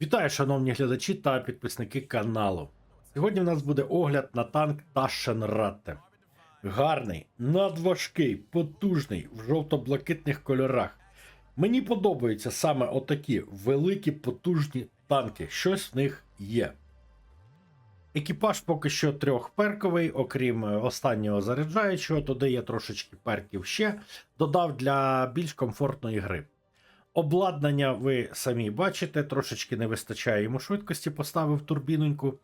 Вітаю, шановні глядачі та підписники каналу. Сьогодні в нас буде огляд на танк Ташенратте. Гарний, надважкий, потужний в жовто-блакитних кольорах. Мені подобаються саме отакі великі потужні танки. Щось в них є. Екіпаж поки що трьохперковий, окрім е, останнього заряджаючого, туди я трошечки перків ще додав для більш комфортної гри. Обладнання ви самі бачите, трошечки не вистачає йому швидкості, поставив турбіноньку.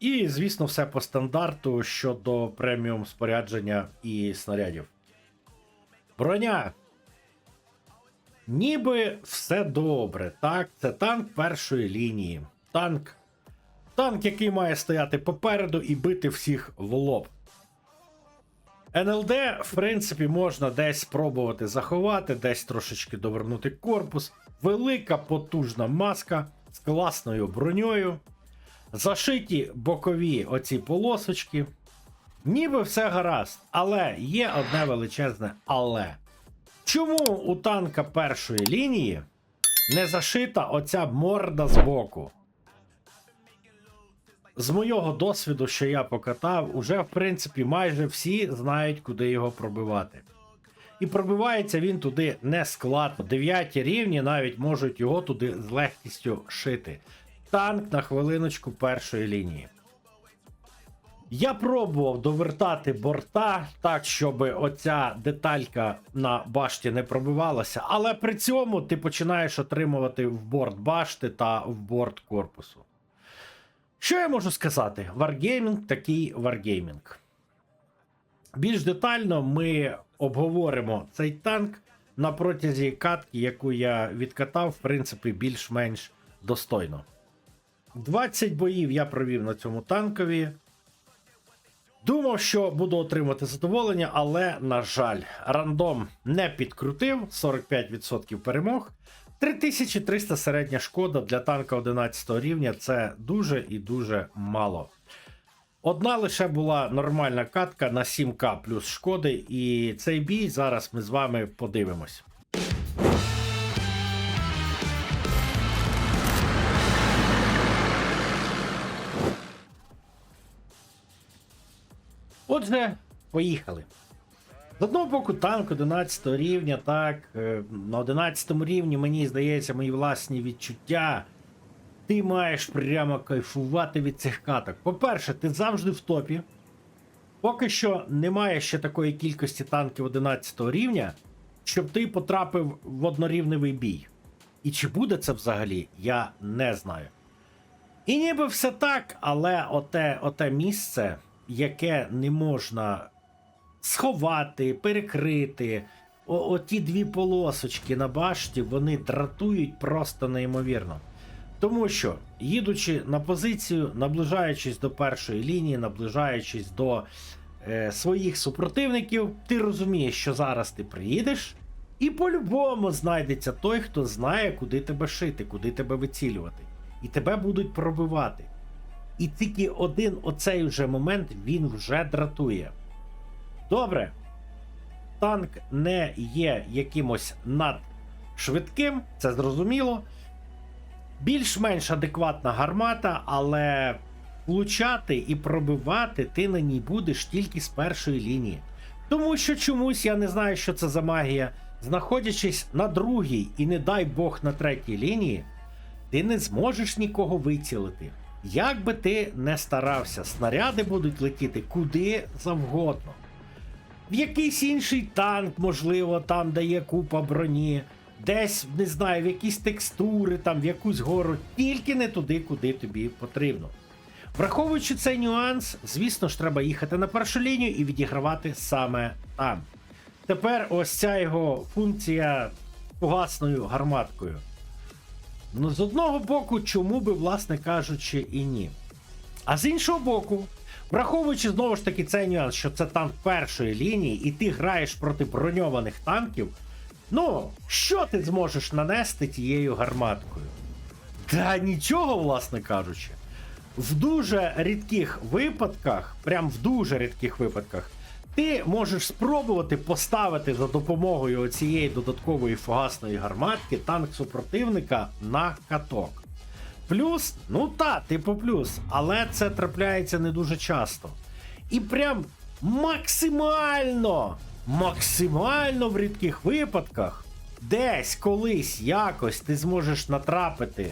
І, звісно, все по стандарту щодо преміум спорядження і снарядів. Броня. Ніби все добре. Так, це танк першої лінії. Танк. Танк, який має стояти попереду і бити всіх в лоб. НЛД, в принципі, можна десь спробувати заховати, десь трошечки довернути корпус. Велика потужна маска з класною броньою. Зашиті бокові оці полосочки. Ніби все гаразд, але є одне величезне але. Чому у танка першої лінії не зашита оця морда збоку? З моєго досвіду, що я покатав, уже в принципі майже всі знають, куди його пробивати. І пробивається він туди не складно. Дев'яті рівні навіть можуть його туди з легкістю шити. Танк на хвилиночку першої лінії. Я пробував довертати борта так, щоб оця деталька на башті не пробивалася, але при цьому ти починаєш отримувати в борт башти та в борт корпусу. Що я можу сказати? Wargaming такий Wargaming. Більш детально ми обговоримо цей танк на протязі катки, яку я відкатав, в принципі, більш-менш достойно. 20 боїв я провів на цьому танкові. Думав, що буду отримати задоволення, але, на жаль, рандом не підкрутив 45% перемог. 3300 середня шкода для танка 11 рівня це дуже і дуже мало. Одна лише була нормальна катка на 7к плюс шкоди, і цей бій зараз ми з вами подивимось. Отже, поїхали. З одного боку, танк 11 рівня, так, е, на 11 рівні, мені здається, мої власні відчуття. Ти маєш прямо кайфувати від цих каток. По-перше, ти завжди в топі. Поки що немає ще такої кількості танків 11 рівня, щоб ти потрапив в однорівневий бій. І чи буде це взагалі, я не знаю. І ніби все так, але оте, оте місце, яке не можна сховати, перекрити. О, оті дві полосочки на башті вони дратують просто неймовірно. Тому що, їдучи на позицію, наближаючись до першої лінії, наближаючись до е, своїх супротивників, ти розумієш, що зараз ти приїдеш, і по-любому знайдеться той, хто знає, куди тебе шити, куди тебе вицілювати. І тебе будуть пробивати. І тільки один оцей вже момент він вже дратує. Добре. Танк не є якимось надшвидким, це зрозуміло. Більш-менш адекватна гармата, але влучати і пробивати ти на ній будеш тільки з першої лінії. Тому що чомусь я не знаю, що це за магія. Знаходячись на другій і не дай Бог на третій лінії, ти не зможеш нікого вицілити. Як би ти не старався, снаряди будуть летіти куди завгодно. В якийсь інший танк, можливо, там де є купа броні, десь, не знаю, в якісь текстури, там, в якусь гору, тільки не туди, куди тобі потрібно. Враховуючи цей нюанс, звісно ж, треба їхати на першу лінію і відігравати саме там. Тепер ось ця його функція фугасною гарматкою. Ну, з одного боку, чому би, власне кажучи, і ні. А з іншого боку, враховуючи знову ж таки цей нюанс, що це танк першої лінії, і ти граєш проти броньованих танків, ну, що ти зможеш нанести тією гарматкою? Та нічого, власне кажучи. В дуже рідких випадках, прям в дуже рідких випадках, ти можеш спробувати поставити за допомогою цієї додаткової фугасної гарматки танк супротивника на каток. Плюс, ну та, типу плюс, але це трапляється не дуже часто. І прям максимально, максимально в рідких випадках, десь колись якось ти зможеш натрапити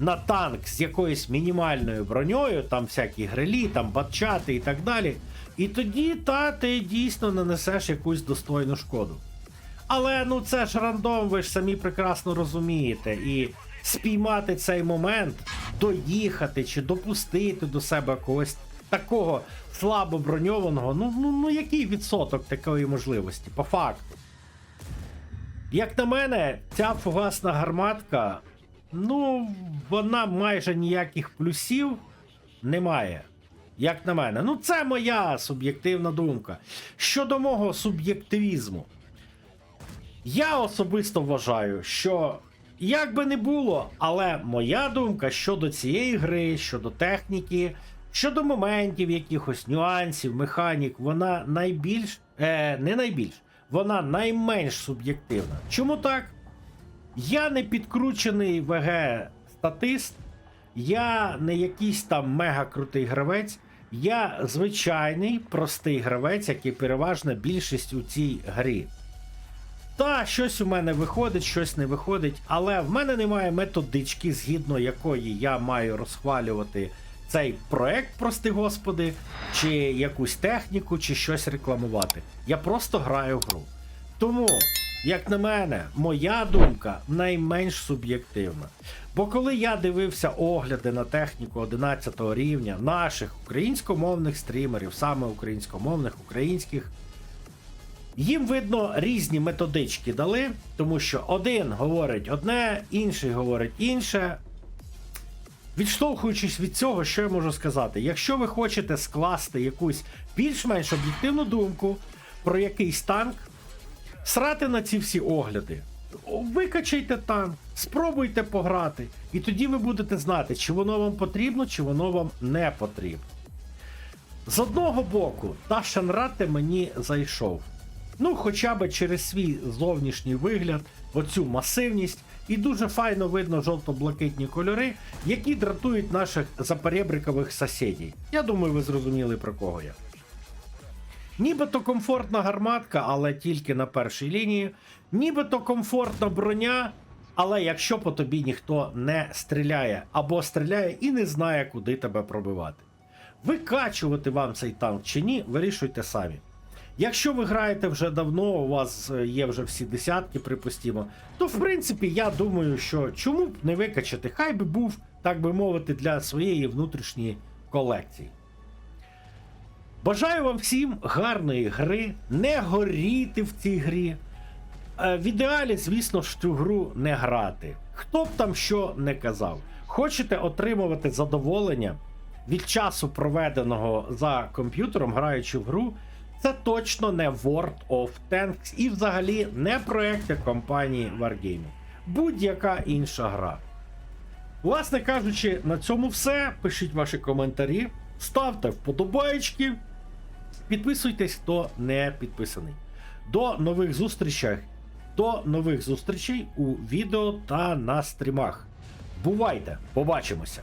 на танк з якоюсь мінімальною броньою, там всякі грилі, там батчати і так далі. І тоді та ти дійсно нанесеш якусь достойну шкоду. Але ну це ж рандом, ви ж самі прекрасно розумієте. І спіймати цей момент, доїхати чи допустити до себе когось такого слабо броньованого, ну, ну, ну який відсоток такої можливості, по факту. Як на мене, ця фугасна гарматка, ну, вона майже ніяких плюсів не має. Як на мене. Ну, це моя суб'єктивна думка. Щодо мого суб'єктивізму, я особисто вважаю, що як би не було, але моя думка щодо цієї гри, щодо техніки, щодо моментів, якихось нюансів, механік, вона найбільш. Е, не найбільш, вона найменш суб'єктивна. Чому так? Я не підкручений ВГ статист, я не якийсь там мега крутий гравець. Я звичайний простий гравець, як і переважна більшість у цій грі. Та щось у мене виходить, щось не виходить, але в мене немає методички, згідно якої я маю розхвалювати цей проект, прости господи, чи якусь техніку, чи щось рекламувати. Я просто граю в гру. Тому, як на мене, моя думка найменш суб'єктивна. Бо коли я дивився огляди на техніку 11 рівня наших українськомовних стрімерів, саме українськомовних, українських, їм видно різні методички дали, тому що один говорить одне, інший говорить інше. Відштовхуючись від цього, що я можу сказати? Якщо ви хочете скласти якусь більш-менш об'єктивну думку про якийсь танк, срати на ці всі огляди. Викачайте танк, спробуйте пограти, і тоді ви будете знати, чи воно вам потрібно, чи воно вам не потрібно. З одного боку, Ташен Рате мені зайшов. Ну, хоча б через свій зовнішній вигляд, оцю масивність, і дуже файно видно жовто-блакитні кольори, які дратують наших запоребрикових сусідів. Я думаю, ви зрозуміли про кого я. Нібито комфортна гарматка, але тільки на першій лінії. Нібито комфортна броня, але якщо по тобі ніхто не стріляє, або стріляє і не знає, куди тебе пробивати. Викачувати вам цей танк чи ні, вирішуйте самі. Якщо ви граєте вже давно, у вас е, є вже всі десятки, припустимо, то в принципі я думаю, що чому б не викачати, хай би був, так би мовити, для своєї внутрішньої колекції. Бажаю вам всім гарної гри, не горіти в цій грі. Е, В ідеалі, звісно ж, цю гру не грати. Хто б там що не казав. Хочете отримувати задоволення від часу, проведеного за комп'ютером, граючи в гру, це точно не World of Tanks і взагалі не проекти компанії Wargaming. Будь-яка інша гра. Власне кажучи, на цьому все. Пишіть ваші коментарі, ставте вподобайки, підписуйтесь, хто не підписаний. До нових зустрічей. До нових зустрічей у відео та на стрімах. Бувайте, побачимося!